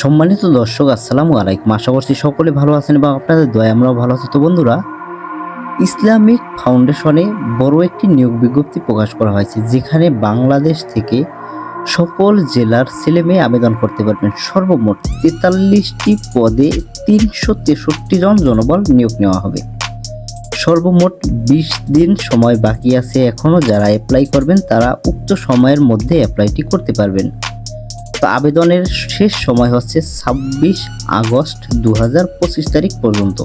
সম্মানিত দর্শক, আসসালামু আলাইকুম। আশা করছি সকলে ভালো আছেন এবং আপনাদের দয়া আমরাও ভালো আছি। তো বন্ধুরা, ইসলামিক ফাউন্ডেশনে বড় একটি নিয়োগ বিজ্ঞপ্তি প্রকাশ করা হয়েছে, যেখানে বাংলাদেশ থেকে সকল জেলার ছেলে মেয়ে আবেদন করতে পারবেন। সর্বমোট তেতাল্লিশটি পদে তিনশো তেষট্টি জন জনবল নিয়োগ নেওয়া হবে। সর্বমোট বিশ দিন সময় বাকি আছে এখনও যারা অ্যাপ্লাই করবেন, তারা উক্ত সময়ের মধ্যে অ্যাপ্লাইটি করতে পারবেন। তো আবেদনের শেষ সময় হচ্ছে ছাব্বিশ আগস্ট দু হাজার পঁচিশ তারিখ পর্যন্ত।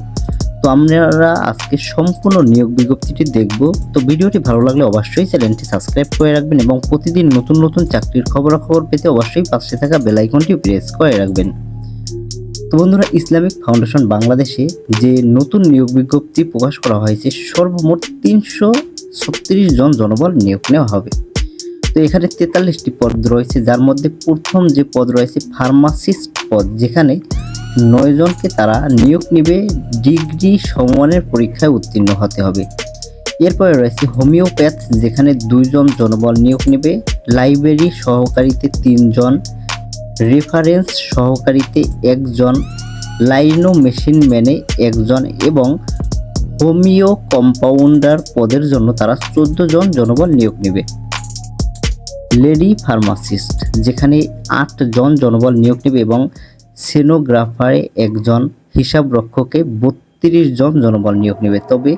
তো আমরা আজকে সম্পূর্ণ নিয়োগ বিজ্ঞপ্তিটি দেখব। তো ভিডিওটি ভালো লাগলে অবশ্যই চ্যানেলটি সাবস্ক্রাইব করে রাখবেন এবং প্রতিদিন নতুন নতুন চাকরির খবরাখবর পেতে অবশ্যই পাশে থাকা বেল আইকনটি প্রেস করে রাখবেন। তো বন্ধুরা, ইসলামিক ফাউন্ডেশন বাংলাদেশে যে নতুন নিয়োগ বিজ্ঞপ্তি প্রকাশ করা হয়েছে, সর্বমোট তিনশো ছত্রিশ জন জনবল নিয়োগ নেওয়া হবে। তো এখানে তেতাল্লিশটি পদ রয়েছে, যার মধ্যে প্রথম যে পদ রয়েছে ফার্মাসিস্ট পদ, যেখানে নয় জনকে তারা নিয়োগ নিবে, ডিগ্রি সমমানের পরীক্ষায় উত্তীর্ণ হতে হবে। এরপরে রয়েছে হোমিওপ্যাথ, যেখানে দুইজন জনবল নিয়োগ নেবে, লাইব্রেরি সহকারীতে তিনজন, রেফারেন্স সহকারীতে একজন, লাইনো মেশিন ম্যানে একজন এবং হোমিও কম্পাউন্ডার পদের জন্য তারা চোদ্দ জন জনবল নিয়োগ নেবে। লেডি ফার্মাসিস্ট, যেখানে আট জন জনবল নিয়োগ নেবে এবং সেনোগ্রাফারে একজন হিসাব রক্ষকে বত্রিশ জন জনবল নিয়োগ নেবে। তবে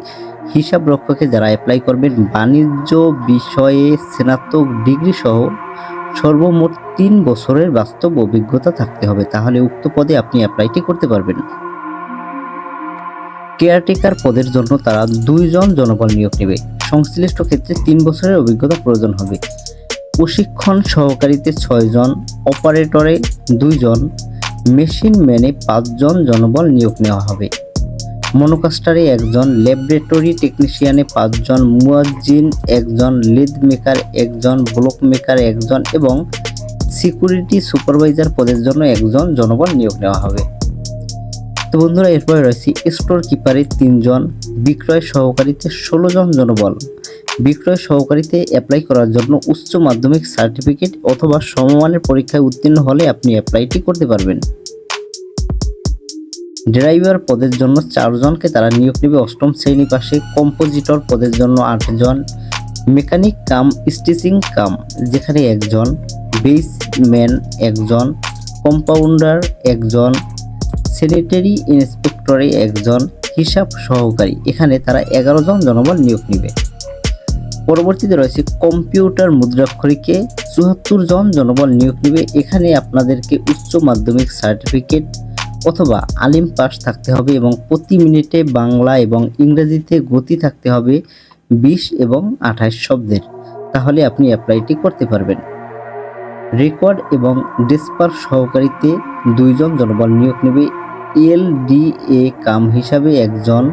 হিসাব রক্ষকে যারা অ্যাপ্লাই করবেন, বাণিজ্য বিষয়ে স্নাতক ডিগ্রি সহ সর্বমোট তিন বছরের বাস্তব অভিজ্ঞতা থাকতে হবে, তাহলে উক্ত পদে আপনি অ্যাপ্লাইটি করতে পারবেন। কেয়ারটেকার পদের জন্য তারা দুইজন জনবল নিয়োগ নেবে। সংশ্লিষ্ট ক্ষেত্রে তিন বছরের অভিজ্ঞতা প্রয়োজন হবে। প্রশিক্ষণ সহকারীতে ছয়জন, অপারেটরে দুইজন, মেশিন ম্যানে পাঁচজন জনবল নিয়োগ নেওয়া হবে। মনোকাস্টারে একজন, ল্যাবরেটরি টেকনিশিয়ানে পাঁচজন, মুয়াজ্জিন একজন, লিড মেকার একজন, ব্লক মেকার একজন এবং সিকিউরিটি সুপারভাইজার পদের জন্য একজন জনবল নিয়োগ নেওয়া হবে। তো বন্ধুরা, এরপরে রয়েছে স্টোর কিপারে তিনজন, বিক্রয় সহকারীতে ষোলো জন জনবল বিক্রয় সহকারীতে অ্যাপ্লাই করার জন্য উচ্চ মাধ্যমিক সার্টিফিকেট অথবা সমমানের পরীক্ষায় উত্তীর্ণ হলে আপনি অ্যাপ্লাইটি করতে পারবেন। ড্রাইভার পদের জন্য চারজনকে তারা নিয়োগ নেবে। অষ্টম শ্রেণি পাশে কম্পোজিটর পদের জন্য আটজন মেকানিক কাম স্টিচিং কাম, যেখানে একজন বেসম্যান একজন কম্পাউন্ডার একজন স্যানিটারি ইন্সপেক্টরে একজন, হিসাব সহকারী। এখানে তারা এগারো জন জনবল নিয়োগ নেবে। পরবর্তীতে রয়েছে কম্পিউটার মুদ্রাক্ষরিকে। চুয়াত্তর জন জনবল নিয়োগ নেবে। এখানে আপনাদেরকে উচ্চ মাধ্যমিক সার্টিফিকেট অথবা আলিম পাস থাকতে হবে এবং প্রতি মিনিটে বাংলা এবং ইংরেজিতে গতি থাকতে হবে বিশ এবং আঠাশ শব্দের। তাহলে আপনি অ্যাপ্লাইটি করতে পারবেন। রেকর্ড এবং ডেসপার সহকারীতে দুইজন জনবল নিয়োগ নেবে। এল ডি এ কাম হিসাবে একজন,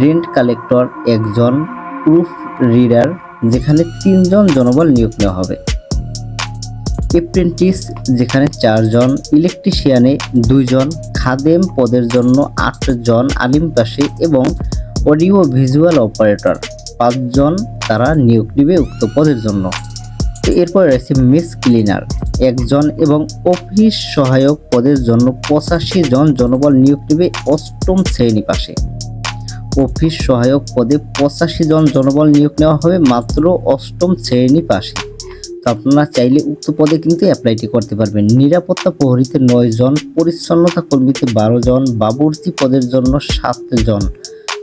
রেন্ট কালেক্টর একজন প্রুফ রিডার যেখানে তিনজন জনবল নিয়োগ নেওয়া হবে। এপ্রেন্টিস যেখানে চারজন ইলেকট্রিশিয়ানে দুইজন, খাদেম পদের জন্য আটজন, আলিম পাশে এবং অডিও ভিজুয়াল অপারেটর পাঁচজন তারা নিয়োগ নেবে উক্ত পদের জন্য। এরপর রয়েছে মিস ক্লিনার একজন এবং অফিস সহায়ক পদের জন্য পঁচাশি জন জনবল নিয়োগ নেবে অষ্টম শ্রেণি পাশে। অফিস সহায়ক পদে পঁচাশি জন জনবল নিয়োগ নেওয়া হবে মাত্র অষ্টম শ্রেণি পাশে। তো আপনারা চাইলে উক্ত পদে কিন্তু অ্যাপ্লাইটি করতে পারবেন। নিরাপত্তা প্রহরীতে নয় জন, পরিচ্ছন্নতা কর্মীতে বারো জন, বাবুর্চি পদের জন্য সাত জন।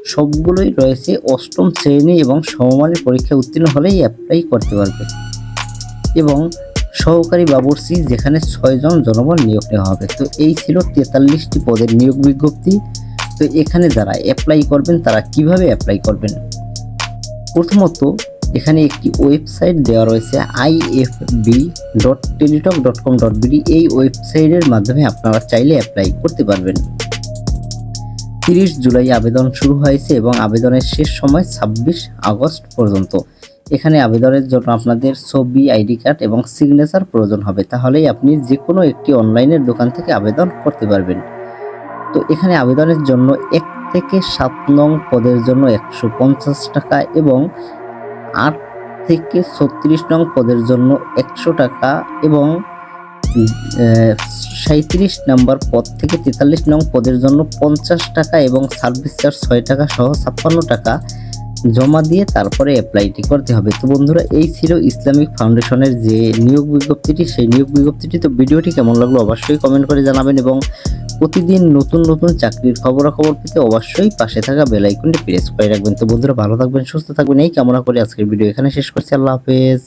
সবগুলোই রয়েছে অষ্টম শ্রেণি এবং সমমানের পরীক্ষা উত্তীর্ণ হলেই অ্যাপ্লাই করতে পারবে এবং সহকারী বাবুর্চি যেখানে ছয়জন জনবল নিয়োগ নেওয়া হবে। তো এই ছিল তেতাল্লিশটি পদের নিয়োগ বিজ্ঞপ্তি। তো এখানে যারা অ্যাপ্লাই করবেন, তারা কীভাবে অ্যাপ্লাই করবেন? প্রথমত, এখানে একটি ওয়েবসাইট দেওয়া রয়েছে IFB dot Teletalk dot com dot BD এই ওয়েবসাইটের মাধ্যমে আপনারা চাইলে অ্যাপ্লাই করতে পারবেন। তিরিশ জুলাই আবেদন শুরু হয়েছে এবং আবেদনের শেষ সময় ছাব্বিশ আগস্ট পর্যন্ত। এখানে আবেদনের জন্য আপনাদের ছবি, আইডি কার্ড এবং সিগনেচার প্রয়োজন হবে। তাহলেই আপনি যে কোনো একটি অনলাইনের দোকান থেকে আবেদন করতে পারবেন। তো এখানে আবেদনের জন্য এক থেকে সাত নং পদের জন্য একশো পঞ্চাশ টাকা এবং আট থেকে ছত্রিশ নং পদের জন্য একশো টাকা এবং সাঁত্রিশ নম্বর পদ থেকে তেতাল্লিশ নং পদের জন্য পঞ্চাশ টাকা এবং সার্ভিস চার্জ ছয় টাকা সহ ছাপ্পান্ন টাকা। জমা দিয়ে তারপরে অ্যাপ্লাইটি করতে হবে। তো বন্ধুরা, এই ছিল ইসলামিক ফাউন্ডেশনের যে নিয়োগ বিজ্ঞপ্তিটি, সেই নিয়োগ বিজ্ঞপ্তিটি। তো ভিডিওটি কেমন লাগল অবশ্যই কমেন্ট করে জানাবেন এবং প্রতিদিন নতুন নতুন চাকরির খবরাখবর পেতে অবশ্যই পাশে থাকা বেলাইকনটি প্রেস করে রাখবেন। তো বন্ধুরা, ভালো থাকবেন, সুস্থ থাকবেন। এই কামনা করে আজকের ভিডিও এখানে শেষ করছি। আল্লাহ হাফেজ।